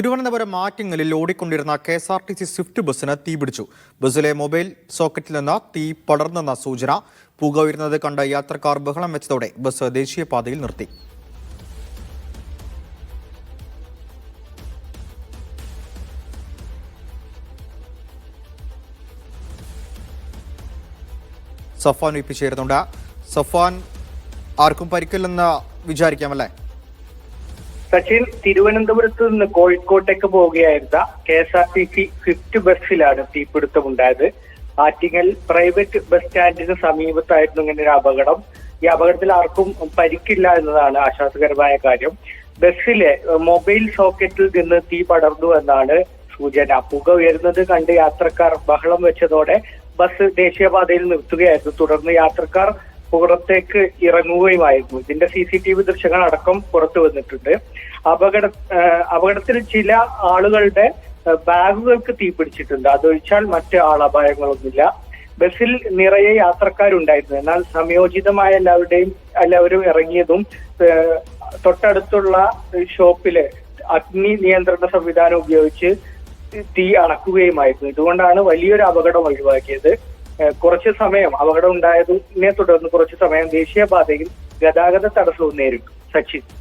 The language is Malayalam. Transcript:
തിരുവനന്തപുരം ആറ്റിങ്ങലിൽ ഓടിക്കൊണ്ടിരുന്ന K S R T C swift ബസ്സിന് തീപിടിച്ചു ബസ്സിലെ മൊബൈൽ സോക്കറ്റിൽ നിന്ന് തീ പടർന്നെന്ന സൂചന പുക ഉയരുന്നത് കണ്ട യാത്രക്കാർ ബഹളം വെച്ചതോടെ ബസ് ദേശീയപാതയിൽ നിർത്തി. സഫാൻ വിപ്പിച്ചേരുന്നുണ്ട് ചേരുന്നുണ്ട്. സഫാൻ ആർക്കും പരിക്കില്ലെന്ന് വിചാരിക്കാമല്ലേ? സച്ചിൻ തിരുവനന്തപുരത്ത് നിന്ന് കോഴിക്കോട്ടേക്ക് പോവുകയായിരുന്ന K S R T C swift ബസ്സിലാണ് തീപിടുത്തമുണ്ടായത്. ആറ്റിങ്ങൽ പ്രൈവറ്റ് ബസ് സ്റ്റാൻഡിന് സമീപത്തായിരുന്നു ഇങ്ങനെ ഒരു അപകടം. ഈ അപകടത്തിൽ ആർക്കും പരിക്കില്ല എന്നതാണ് ആശ്വാസകരമായ കാര്യം. ബസ്സിലെ മൊബൈൽ സോക്കറ്റിൽ നിന്ന് തീ പടർന്നു എന്നാണ് സൂചന. പുക ഉയരുന്നത് കണ്ട് യാത്രക്കാർ ബഹളം വെച്ചതോടെ ബസ് ദേശീയപാതയിൽ നിർത്തുകയായിരുന്നു. തുടർന്ന് യാത്രക്കാർ പുറത്തേക്ക് ഇറങ്ങുകയുമായിരുന്നു. ഇതിന്റെ സി സി ടി വി ദൃശ്യങ്ങൾ അടക്കം പുറത്തു വന്നിട്ടുണ്ട്. അപകട അപകടത്തിൽ ചില ആളുകളുടെ ബാഗുകൾക്ക് തീപിടിച്ചിട്ടുണ്ട് അതൊഴിച്ചാൽ മറ്റ് ആളപായങ്ങളൊന്നുമില്ല ബസ്സിൽ നിറയെ യാത്രക്കാരുണ്ടായിരുന്നു. എന്നാൽ സംയോജിതമായ എല്ലാവരുടെയും എല്ലാവരും ഇറങ്ങിയതും തൊട്ടടുത്തുള്ള ഷോപ്പിലെ അഗ്നി നിയന്ത്രണ സംവിധാനം ഉപയോഗിച്ച് തീ അണക്കുകയുമായിരുന്നു. ഇതുകൊണ്ടാണ് വലിയൊരു അപകടം ഒഴിവാക്കിയത്. കുറച്ച് സമയം അപകടം ഉണ്ടായതിനെ തുടർന്ന് കുറച്ച് സമയം ദേശീയപാതയിൽ ഗതാഗത തടസ്സവും നേരിട്ടു. സച്ചിൻ.